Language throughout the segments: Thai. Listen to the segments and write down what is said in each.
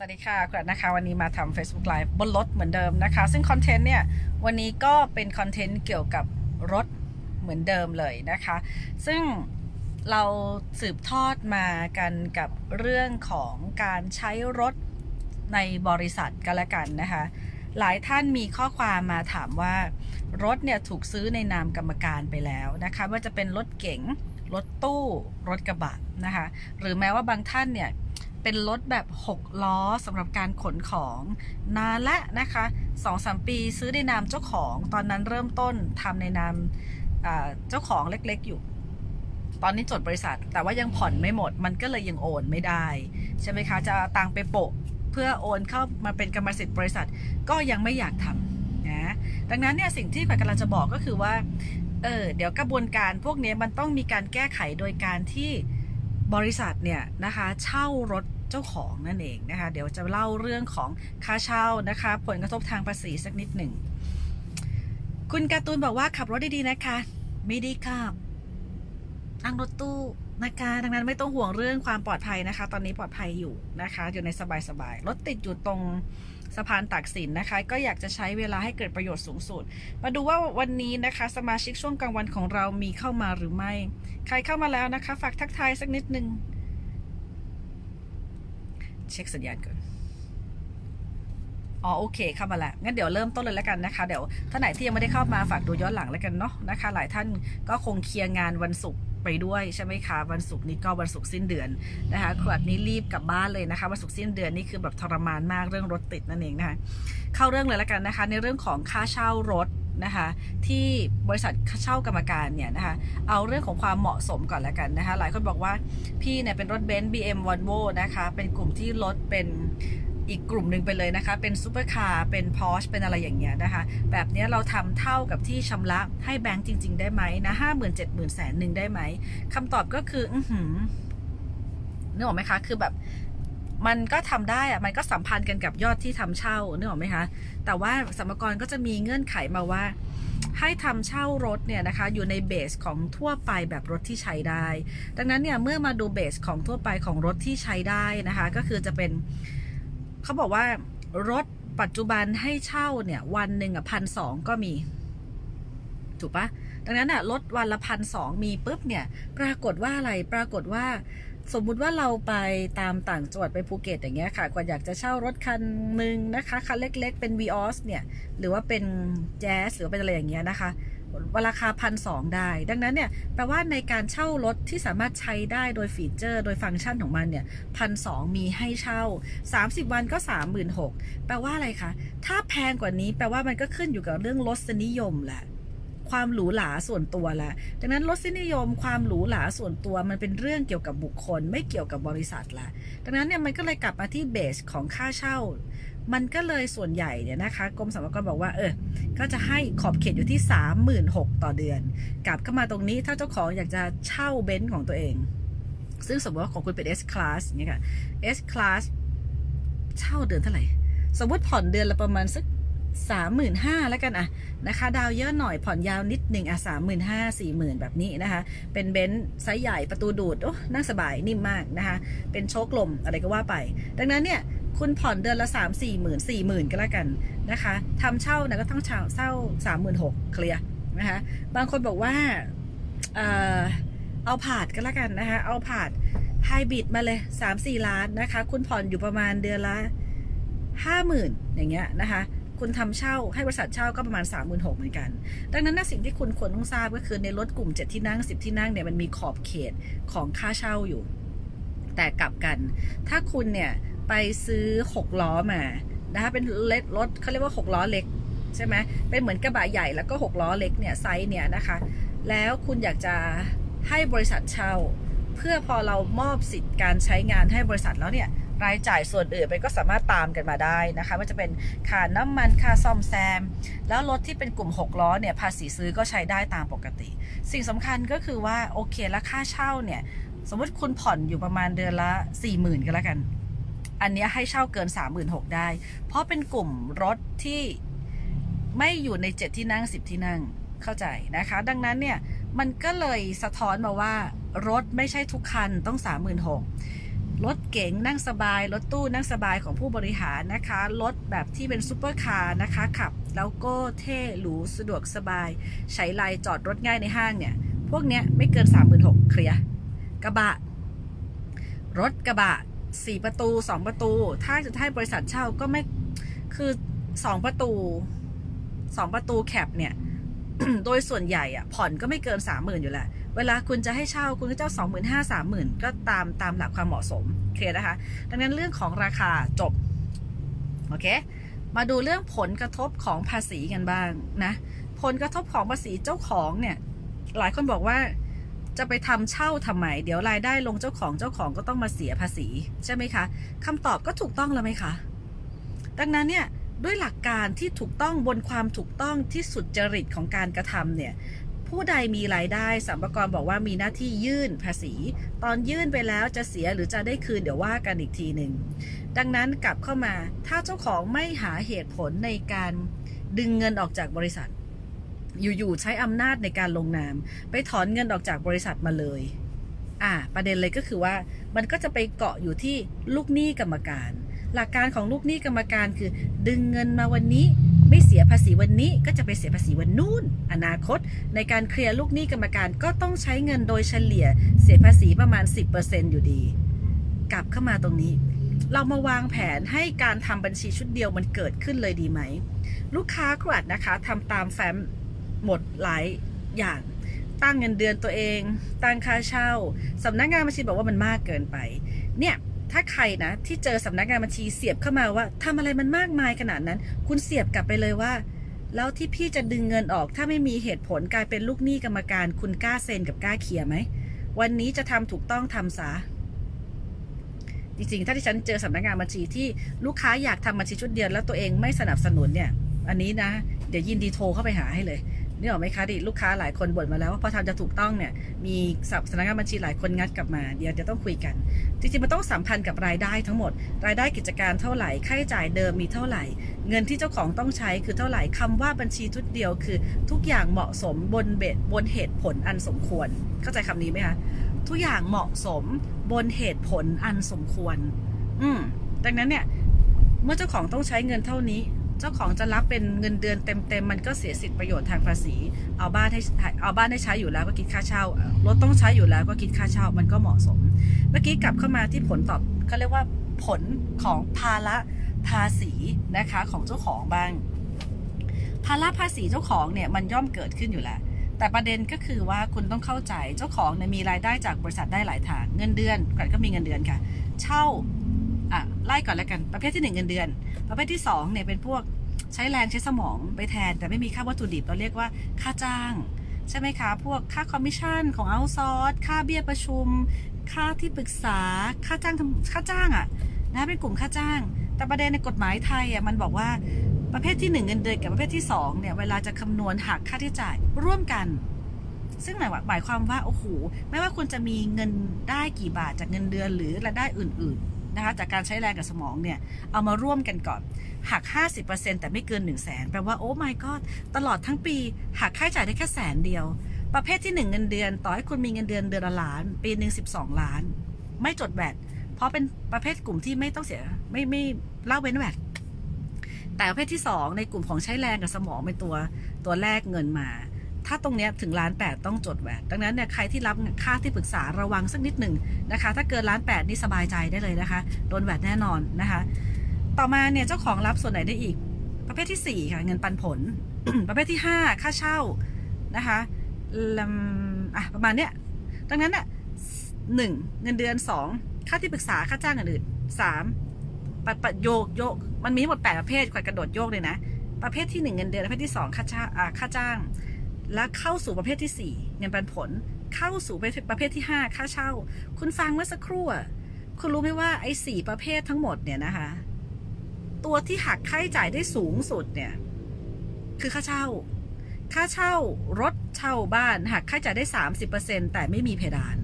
สวัสดีค่ะกรัดนะคะวันนี้มาทำ Facebook Live บนรถเหมือนเดิมนะคะ ซึ่งคอนเทนต์เนี่ยวันนี้ก็เป็นคอนเทนต์เกี่ยวกับรถเหมือนเดิมเลยนะคะ ซึ่งเราสืบทอดมากันกับเรื่องของการใช้รถในบริษัทก็แล้วกันนะคะ หลายท่านมีข้อความมาถามว่ารถเนี่ยถูกซื้อในนามกรรมการไปแล้วนะคะว่าจะเป็นรถเก๋งรถตู้รถกระบะนะคะ หรือแม้ว่าบางท่านเนี่ย เป็นรถแบบ 6 ล้อสำหรับการขนของนานละนะคะ2-3 ปีซื้อในนามเจ้าของ ตอนนั้นเริ่มต้นทำในนามเจ้าของเล็กๆอยู่ตอนนี้จดบริษัท แต่ว่ายังผ่อนไม่หมด มันก็เลยยังโอนไม่ได้ ใช่ไหมคะ จะตังไปโปะ เพื่อโอนเข้ามาเป็นกรรมสิทธิ์บริษัทก็ยังไม่อยากทำนะดังนั้นเนี่ยสิ่งที่ขวัญกำลังจะบอกก็คือว่าเออเดี๋ยวกระบวนการพวกนี้มันต้องมีการแก้ไขโดยการที่ บริษัทเนี่ยนะคะเช่ารถเจ้าของนั่นเองนะคะเดี๋ยวจะเล่าเรื่องของค่าเช่านะคะผลกระทบทางภาษีสักนิดหนึ่ง คุณการ์ตูนบอกว่าขับรถดีๆนะคะไม่ดีครับนั่งรถตู้นะคะดังนั้นไม่ต้องห่วงเรื่องความปลอดภัยนะคะ ตอนนี้ปลอดภัยอยู่นะคะ อยู่ในสบายๆรถติดอยู่ตรง สะพานตากสินนะคะ ก็อยากจะใช้เวลาให้เกิดประโยชน์สูงสุด มาดูว่าวันนี้นะคะ สมาชิกช่วงกลางวันของเรามีเข้ามาหรือไม่ ใครเข้ามาแล้วนะคะ ฝากทักทายสักนิดนึง เช็คสัญญาณก่อนอ๋อโอเคเข้ามาแล้วงั้นเดี๋ยวเริ่มต้นเลยแล้วกันนะคะ เดี๋ยวท่านไหนที่ยังไม่ได้เข้ามาฝากดูย้อนหลังแล้วกันเนาะนะคะ หลายท่านก็คงเคลียร์งานวันศุกร์ ไปด้วยใช่ไหมคะวันศุกร์นี้ก็วันศุกร์สิ้นเดือนนะคะขวดนี้รีบกลับบ้านเลยนะคะวันศุกร์สิ้นเดือนนี่คือแบบทรมานมากเรื่องรถติดนั่นเองนะคะเข้าเรื่องเลยแล้วกันนะคะ ในเรื่องของค่าเช่ารถนะคะที่บริษัทเช่ากรรมการเนี่ยนะคะเอาเรื่องของความเหมาะสมก่อนแล้วกันนะคะหลายคนบอกว่าพี่เนี่ยเป็นรถเบนซ์ BM Volvo นะคะเป็นกลุ่มที่รถเป็น อีกกลุ่มหนึ่งไปเลยนะคะ เป็นซูเปอร์คาร์เป็น Porsche เป็นอะไรอย่างเงี้ยนะคะ แบบนี้เราทำเท่ากับที่ชำระให้แบงก์จริง ๆ ได้ไหมนะห้าหมื่นเจ็ดหมื่นแสนหนึ่งได้ไหมคำตอบก็คือ อือหือนึกออกไหมคะ คือแบบมันก็ทำได้อะมันก็สัมพันธ์กันกับยอดที่ทำเช่านึกออกไหมคะ แต่ว่าสมรกรก็จะมีเงื่อนไขมาว่า ให้ทำเช่ารถเนี่ยนะคะ อยู่ในเบสของทั่วไปแบบรถที่ใช้ได้ ดังนั้นเนี่ยเมื่อมาดูเบสของทั่วไปของรถที่ใช้ได้นะคะ ก็คือจะเป็น เขาบอกว่ารถปัจจุบันให้เช่าเนี่ยวันหนึ่งอะพันสองก็มี ถูกปะดังนั้นอะรถวันละพันสองมีปุ๊บเนี่ย ปรากฏว่าอะไรปรากฏว่า สมมุติว่าเราไปตามต่างจังหวัดไปภูเก็ตอย่างเงี้ยค่ะกว่าอยากจะเช่ารถคันหนึ่งนะคะคันเล็ก ๆ เป็น v ีออสเนี่ย หรือว่าเป็นแจ๊สหรือเป็นอะไรอย่างเงี้ยนะคะ ราคาพันสองได้ ดังนั้นเนี่ยแปลว่าในการเช่ารถที่สามารถใช้ได้โดยฟีเจอร์ โดยฟังก์ชันของมันเนี่ยพันสองมีให้เช่า 30 วันก็3 6 0 0 0แปลว่าอะไรคะ ถ้าแพงกว่านี้แปลว่ามันก็ขึ้นอยู่กับเรื่องรสนิยมแหละความหรูหราส่วนตัวละดังนั้นรสนิยมความหรูหราส่วนตัวมันเป็นเรื่องเกี่ยวกับบุคคล ไม่เกี่ยวกับบริษัทละดังนั้นเนี่ยมันก็เลยกลับมาที่เบสของค่าเช่า มันก็เลยส่วนใหญ่เนี่ยนะคะกรมสรรพากรบอกว่าเออก็จะให้ขอบเขตอยู่ที่ 36,000ต่อเดือน กลับเข้ามาตรงนี้ถ้าเจ้าของอยากจะเช่าเบนซ์ของตัวเอง ซึ่งสมมติว่าของคุณเป็น S class อย่างเงี้ยค่ะ S class เช่าเดือนเท่าไหร่ สมมติผ่อนเดือนละประมาณสักสามหมื่นห้าแล้วกันอะนะคะ ดาวเยอะหน่อยผ่อนยาวนิดหนึ่งอะสามหมื่นห้าสี่หมื่นแบบนี้นะคะ เป็นเบนซ์ไซส์ใหญ่ประตูดูด โอ้นั่งสบายนิ่มมากนะคะ เป็นโชคลมอะไรก็ว่าไป ดังนั้นเนี่ย คุณผ่อนเดือนละสามสี่หมื่นสี่หมื่นก็แล้วกันนะคะทำเช่านะก็ต้องเช่าเช่าสามหมื่นหกเคลียร์นะคะบางคนบอกว่าเออเอาผาดก็แล้วกันนะคะเอาผาดไฮบริดมาเลยสามสี่ล้านนะคะ คุณผ่อนอยู่ประมาณเดือนละห้าหมื่นอย่างเงี้ยนะคะคุณทำเช่าให้บริษัทเช่าก็ประมาณ 3 6 0 0 0เหมือนกัน ดังนั้นนะสิ่งที่คุณควรต้องทราบก็คือในรถกลุ่ม 7 ที่นั่ง 10 ที่นั่งเนี่ยมันมีขอบเขตของค่าเช่าอยู่ แต่กลับกัน ถ้าคุณเนี่ย ไปซื้อ6ล้อมานะคะเป็นเล็กรถเขาเรียกว่า6ล้อเล็กใช่ไหมเป็นเหมือนกระบะใหญ่แล้วก็6ล้อเล็กเนี่ยไซส์เนี่ยนะคะ แล้วคุณอยากจะให้บริษัทเช่า เพื่อพอเรามอบสิทธิ์การใช้งานให้บริษัทแล้วเนี่ยรายจ่ายส่วนอื่นไปก็สามารถตามกันมาได้นะคะว่าจะเป็นค่าน้ำมันค่าซ่อมแซม แล้วรถที่เป็นกลุ่ม 6 ล้อเนี่ยภาษีซื้อก็ใช้ได้ตามปกติ สิ่งสำคัญก็คือว่าโอเคแล้วค่าเช่าเนี่ยสมมติคุณผ่อนอยู่ประมาณเดือนละ 4 0,000 ก็แล้วกัน อันนี้ให้เช่าเกิน 36,000ได้ เพราะเป็นกลุ่มรถที่ไม่อยู่ใน 7 ที่นั่ง 10 ที่นั่งเข้าใจนะคะ ดังนั้นเนี่ยมันก็เลยสะท้อนมาว่ารถไม่ใช่ทุกคันต้อง 36,000รถเก๋งนั่งสบาย รถตู้นั่งสบายของผู้บริหารนะคะ รถแบบที่เป็นซูเปอร์คาร์นะคะขับ แล้วก็เท่หรูสะดวกสบาย ใช้ไลน์จอดรถง่ายในห้างเนี่ย พวกเนี้ยไม่เกิน 36,000เคลียร์กระบะ รถกระบะ 4ประตู2ประตู ถ้าจะให้บริษัทเช่าก็ไม่คือ2ประตู2ประตูแคปเนี่ย โดยส่วนใหญ่อะผ่อนก็ไม่เกิน30,000อยู่แล้วเวลาคุณจะให้เช่าคุณก็เจ้า25,000 30,000ก็ตามตามหลักความเหมาะสมเคลียร์นะคะ ดังนั้นเรื่องของราคาจบ โอเค มาดูเรื่องผลกระทบของภาษีกันบ้างนะ ผลกระทบของภาษีเจ้าของเนี่ย หลายคนบอกว่า จะไปทำเช่าทำไม เดี๋ยวรายได้ลงเจ้าของเจ้าของก็ต้องมาเสียภาษีใช่ไหมคะคำตอบก็ถูกต้องแล้วไหมคะ ดังนั้นเนี่ยด้วยหลักการที่ถูกต้องบนความถูกต้องที่สุดจริตของการกระทำเนี่ยผู้ใดมีรายได้สัมภากรบอกว่ามีหน้าที่ยื่นภาษี ตอนยื่นไปแล้วจะเสียหรือจะได้คืนเดี๋ยวว่ากันอีกทีหนึ่งดังนั้นกลับเข้ามาถ้าเจ้าของไม่หาเหตุผลในการดึงเงินออกจากบริษัท อยู่ๆใช้อำนาจในการลงนาม ไปถอนเงินออกจากบริษัทมาเลย อ่า ประเด็นเลยก็คือว่า มันก็จะไปเกาะอยู่ที่ลูกหนี้กรรมการ หลักการของลูกหนี้กรรมการคือ ดึงเงินมาวันนี้ ไม่เสียภาษีวันนี้ ก็จะไปเสียภาษีวันนู้นอนาคต ในการเคลียร์ลูกหนี้กรรมการก็ต้องใช้เงินโดยเฉลี่ย เสียภาษีประมาณ 10%อยู่ดี กลับเข้ามาตรงนี้เรามาวางแผนให้การทำบัญชีชุดเดียวมันเกิดขึ้นเลยดีไหม ลูกค้าครัดนะคะทำตามแฟ้ม หมดหลายอย่างตั้งเงินเดือนตัวเอง ตั้งค่าเช่าสำนักงานบัญชีบอกว่ามันมากเกินไป เนี่ยถ้าใครนะที่เจอสำนักงานบัญชีเสียบเข้ามาว่าทำอะไรมันมากมายขนาดนั้น คุณเสียบกลับไปเลยว่า แล้วที่พี่จะดึงเงินออก ถ้าไม่มีเหตุผลกลายเป็นลูกหนี้กรรมการ คุณกล้าเซ็นกับกล้าเคลียร์ไหมวันนี้จะทำถูกต้องทำซะจริงๆ ถ้าที่ฉันเจอสำนักงานบัญชีที่ลูกค้าอยากทำบัญชีชุดเดียวแล้วตัวเองไม่สนับสนุนเนี่ย อันนี้นะ เดี๋ยวยินดีโทรเข้าไปหาให้เลย นี่หรอกไหมคะดิลูกค้าหลายคนบ่นมาแล้วว่าพอทำจะถูกต้องเนี่ยมีสำนักงานบัญชีหลายคนงัดกลับมาเดี๋ยวจะต้องคุยกัน จริงๆมันต้องสัมพันธ์กับรายได้ทั้งหมด รายได้กิจการเท่าไหร่ค่าใช้จ่ายเดิมมีเท่าไหร่ เงินที่เจ้าของต้องใช้คือเท่าไหร่คำว่าบัญชีชุดเดียวคือ ทุกอย่างเหมาะสมบนเบสบนเหตุผลอันสมควร เข้าใจคำนี้ไหมคะทุกอย่างเหมาะสมบนเหตุผลอันสมควร อืมดังนั้นเนี่ยเมื่อเจ้าของต้องใช้เงินเท่านี้ เจ้าของจะรับเป็นเงินเดือนเต็มๆมันก็เสียสิทธิประโยชน์ทางภาษี เอาบ้านให้เอาบ้านให้ใช้อยู่แล้วก็คิดค่าเช่ารถต้องใช้อยู่แล้วก็คิดค่าเช่ามันก็เหมาะสม เมื่อกี้กลับเข้ามาที่ผลตอบเขาเรียกว่าผลของภาระภาษีนะคะของเจ้าของบ้าง ภาระภาษีเจ้าของเนี่ยมันย่อมเกิดขึ้นอยู่แล้วแต่ประเด็นก็คือว่าคุณต้องเข้าใจเจ้าของเนี่ยมีรายได้จากบริษัทได้หลายทางเงินเดือนก่อนก็มีเงินเดือนค่ะ เช่าอะไล่ก่อนแล้วกันประเภทที่หนึ่งเงินเดือน ประเภทที่สองเนี่ยเป็นพวกใช้แรงใช้สมองไปแทน แต่ไม่มีค่าวัตถุดิบเราเรียกว่าค่าจ้าง ใช่ไหมคะ พวกค่าคอมมิชชั่นของเอาซอร์สค่าเบี้ยประชุม ค่าที่ปรึกษาค่าจ้างทำค่าจ้างอะ่ะนะเป็นกลุ่มค่าจ้าง แต่ประเด็นในกฎหมายไทยอะมันบอกว่าประเภทที่หนึ่งเงินเดือนกับประเภทที่สองเนี่ยเวลาจะคำนวณหักค่าใช้จ่ายร่วมกัน ซึ่งหมายว่าหมายความว่าโอ้โหไม่ว่าคุณจะมีเงินได้กี่บาทจากเงินเดือนหรือรายได้อื่น ๆ นะคะจากการใช้แรงกับสมองเนี่ยเอามาร่วมกันก่อนหัก 50%แต่ไม่เกิน 1 0 0 0 0แสนแปลว่าโอ้ my god ตลอดทั้งปีหักค่าใช้จ่ายได้แค่แสนเดียว ประเภทที่ 1 เงินเดือน ต่อให้คุณมีเงินเดือนเดือนละล้าน ปีหนึ่ง12 ล้าน ไม่จดแวดเพราะเป็นประเภทกลุ่มที่ไม่ต้องเสียไม่ไม่เล่าเว้นแวดแต่ประเภทที่ 2 ในกลุ่มของใช้แรงกับสมองเป็นตัวตัวแรกเงินมา ถ้าตรงเนี้ยถึงล้านแปดต้องจดแหวดดังนั้นเนี่ยใครที่รับค่าที่ปรึกษาระวังสักนิดหนึ่งนะคะ ถ้าเกินล้านแปดนี่สบายใจได้เลยนะคะ โดนแหวดแน่นอนนะคะ ต่อมาเนี่ยเจ้าของรับส่วนไหนได้อีก ประเภทที่4ค่ะเงินปันผล ประเภทที่ 5 ค่าเช่านะคะอะประมาณเนี้ยดังนั้นน่ะหนึ่งเงินเดือน 2 ค่าที่ปรึกษาค่าจ้างอื่นๆสามปะปะโยกโยก มันมีทั้งหมด 8 ประเภทขวัญกระโดดโยกเลยนะ ประเภทที่ 1 เงินเดือนประเภทที่ 2 ค่าจ้างอ่าค่าจ้าง แล้วเข้าสู่ประเภทที่ 4 เงินปันผล เข้าสู่ประเภทที่ 5 ค่าเช่า คุณฟังเมื่อสักครู่อะคุณรู้ไหมว่าไอ้สี่ประเภททั้งหมดเนี่ยนะคะ ตัวที่หักค่าใช้จ่ายได้สูงสุดเนี่ย คือค่าเช่า ค่าเช่ารถเช่าบ้านหักค่าใช้จ่ายได้ 30%แต่ไม่มีเพดาน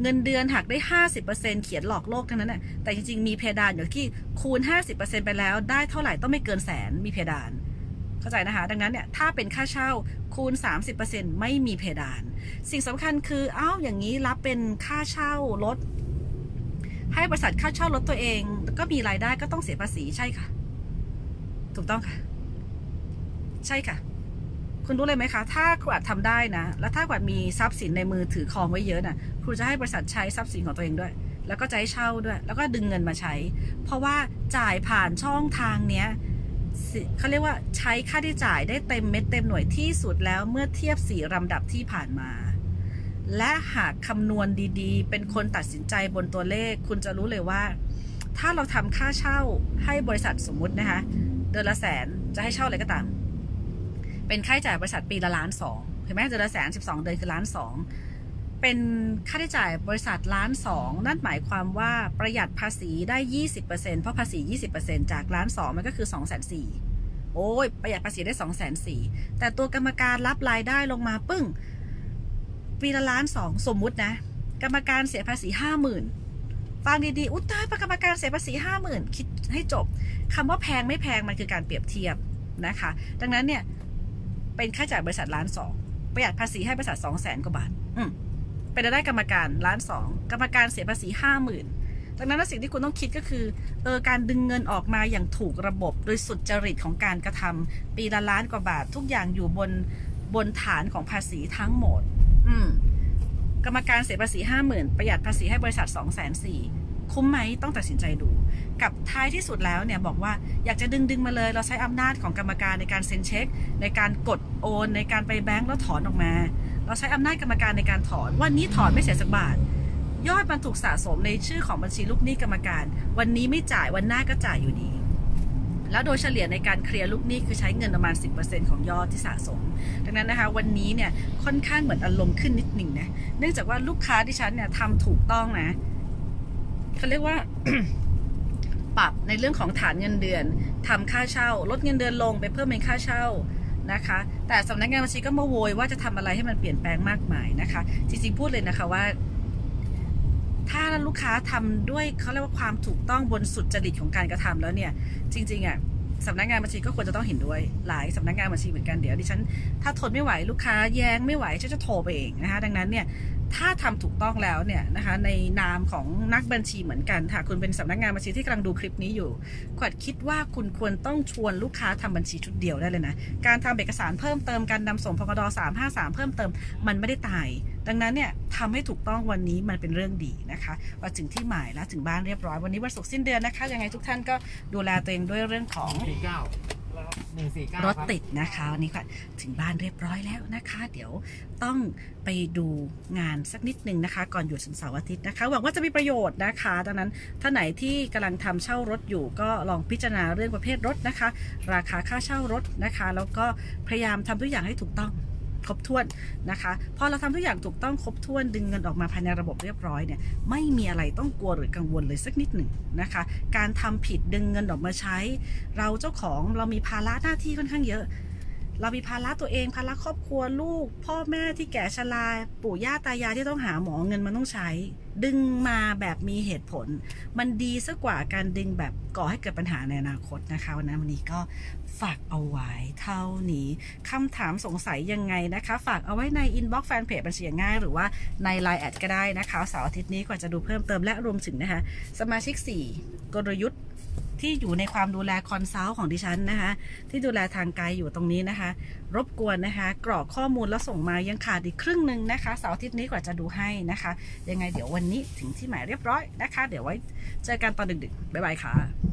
เงินเดือนหักได้ 50%เขียนหลอกโลกทั้งนั้นน่ะแต่จริงๆมีเพดานอยู่ที่คูณ 50%ไปแล้วได้เท่าไหร่ต้องไม่เกินแสนมีเพดาน เข้าใจนะคะ ดังนั้นเนี่ยถ้าเป็นค่าเช่าคูณ 30%ไม่มีเพดาน สิ่งสำคัญคืออ้าวอย่างนี้รับเป็นค่าเช่ารถ ให้บริษัทเข้าเช่ารถตัวเอง ก็มีรายได้ก็ต้องเสียภาษีใช่ค่ะ ถูกต้องค่ะ ใช่ค่ะคุณรู้เลยไหมคะ ถ้าครูอาจทำได้นะ แล้วถ้าครูอามีทรัพย์สินในมือถือครองไว้เยอะนะ่ะ ครูจะให้บริษัทใช้ทรัพย์สินของตัวเองด้วย แล้วก็จะให้เช่าด้วย แล้วก็ดึงเงินมาใช้ เพราะว่าจ่ายผ่านช่องทางเนี้ย เขาเรียกว่าใช้ค่าใช้จ่ายได้เต็มเม็ดเต็มหน่วยที่สุดแล้วเมื่อเทียบสี่ลำดับที่ผ่านมา และหากคำนวณดีๆ เป็นคนตัดสินใจบนตัวเลข คุณจะรู้เลยว่า ถ้าเราทำค่าเช่าให้บริษัทสมมุตินะคะเดือนละแสนจะให้เช่าอะไรก็ตาม เป็นค่าใช้จ่ายบริษัทปีละล้านสองเห็นไหมเดือนละแสนสิบสองเดือนคือล้านสอง เป็นค่าใช้จ่ายบริษัทล้านสองนั่นหมายความว่าประหยัดภาษีได้ยี่สิบเปอร์เซ็นเพราะภาษียี่สิบเปอร์เซ็นจากล้านสองมันก็คือสองแสนสี่โอ้ยประหยัดภาษีได้สองแสนสี่แต่ตัวกรรมการรับรายได้ลงมาปึ้งปีละล้านสองสมมุตินะ กรรมการเสียภาษีห้าหมื่นฟังดีๆ อุ้ตายกรรมการเสียภาษีห้าหมื่นคิดให้จบคำว่าแพงไม่แพงมันคือการเปรียบเทียบนะคะ ดังนั้นเนี่ยเป็นค่าจ่ายบริษัทล้านสองประหยัดภาษีให้บริษัทสองแสนกว่าบาท อืม เป็นรายได้กรรมการล้านสองกรรมการเสียภาษีห้าหมื่นดังนั้นสิ่งที่คุณต้องคิดก็คือเออการดึงเงินออกมาอย่างถูกระบบ โดยสุดจริตของการกระทำปีละล้านกว่าบาททุกอย่างอยู่บนบนฐานของภาษีทั้งหมด อืมกรรมการเสียภาษีห้าหมื่นประหยัดภาษีให้บริษัทสองแสนสี่คุ้มไหมต้องตัดสินใจดู กับท้ายที่สุดแล้วเนี่ยบอกว่าอยากจะดึงดึงมาเลย เราใช้อำนาจของกรรมการในการเซ็นเช็ค ในการกดโอน ในการไปแบงก์แล้วถอนออกมา เราใช้อำนาจกรรมการในการถอน วันนี้ถอนไม่เสียสักบาท ยอดมันถูกสะสมในชื่อของบัญชีลูกหนี้กรรมการ วันนี้ไม่จ่ายวันหน้าก็จ่ายอยู่ดี แล้วโดยเฉลี่ยในการเคลียร์ลูกหนี้คือใช้เงินประมาณ 10%ของยอดที่สะสม ดังนั้นนะคะ วันนี้เนี่ยค่อนข้างเหมือนอารมณ์ขึ้นนิดหนึ่งนะ เนื่องจากว่าลูกค้าที่ฉันเนี่ยทำถูกต้องนะเขาเรียกว่าปรับในเรื่องของฐานเงินเดือนทำค่าเช่า ลดเงินเดือนลงไปเพิ่มเป็นค่าเช่า นะคะ แต่สำนักงานบัญชีก็มาโวยว่าจะทำอะไรให้มันเปลี่ยนแปลงมากมายนะคะ จริงๆพูดเลยนะคะว่า ถ้าลูกค้าทำด้วยเขาเรียกว่าความถูกต้องบนสุดจริตของการกระทำแล้วเนี่ย จริงๆอะ สำนักงานบัญชีก็ควรจะต้องเห็นด้วย หลายสำนักงานบัญชีเหมือนกันเดี๋ยวดิฉัน ถ้าทนไม่ไหวลูกค้าแย้งไม่ไหวฉันจะโทรไปเองนะคะดังนั้นเนี่ยถ้าทำถูกต้องแล้วเนี่ยนะคะในนามของนักบัญชีเหมือนกันค่ะคุณเป็นสำนักงานบัญชีที่กำลังดูคลิปนี้อยู่ขวัญคิดว่าคุณควรต้องชวนลูกค้าทำบัญชีชุดเดียวได้เลยนะการทำเอกสารเพิ่มเติมการนำส่งพกด353เพิ่มเติมมันไม่ได้ตาย ดังนั้นเนี่ยทำให้ถูกต้องวันนี้มันเป็นเรื่องดีนะคะว่าถึงที่หมายแล้วถึงบ้านเรียบร้อยวันนี้วันศุกร์สิ้นเดือนนะคะ ยังไงทุกท่านก็ดูแลตัวเองด้วยเรื่องของสี่เก้าหนึ่งสี่เก้ารถติดนะคะวันนี้ค่ะถึงบ้านเรียบร้อยแล้วนะคะ เดี๋ยวต้องไปดูงานสักนิดหนึ่งนะคะ ก่อนหยุดเสาร์อาทิตย์นะคะ หวังว่าจะมีประโยชน์นะคะดังนั้นถ้าไหนที่กำลังทำเช่ารถอยู่ ก็ลองพิจารณาเรื่องประเภทรถนะคะ ราคาค่าเช่ารถนะคะ แล้วก็พยายามทำทุกอย่างให้ถูกต้อง ครบถ้วนนะคะพอเราทำทุกอย่างถูกต้องครบถ้วนดึงเงินออกมาภายในระบบเรียบร้อยเนี่ยไม่มีอะไรต้องกลัวหรือกังวลเลยสักนิดหนึ่งนะคะ การทำผิดดึงเงินออกมาใช้ เราเจ้าของเรามีภาระหน้าที่ค่อนข้างเยอะ เรามีภาระตัวเองภาระครอบครัวลูก พ่อแม่ที่แก่ชราปู่ย่าตายายที่ต้องหาหมอเงินมันต้องใช้ ดึงมาแบบมีเหตุผล มันดีซะกว่าการดึงแบบก่อให้เกิดปัญหาในอนาคตนะคะวันนี้วันนี้ก็ฝากเอาไว้เท่านี้คำถามสงสัยยังไงนะคะ ฝากเอาไว้ในอินบ็อกซ์แฟนเพจบัญชีง่าย หรือว่าใน Line แอดก็ได้นะคะเสาร์อาทิตย์นี้กว่าจะดูเพิ่มเติมและรวมถึงนะคะ สมาชิก 4 กลยุทธ์ ที่อยู่ในความดูแลคอนซัลท์ของดิฉันนะคะ ที่ดูแลทางไกลอยู่ตรงนี้นะคะ รบกวนนะคะ กรอกข้อมูลแล้วส่งมายังขาดอีกครึ่งหนึ่งนะคะเสาร์อาทิตย์นี้กว่าจะดูให้นะคะ ยังไงเดี๋ยววันนี้ถึงที่หมายเรียบร้อยนะคะ เดี๋ยวไว้เจอกันตอนดึกๆบ๊ายบายค่ะ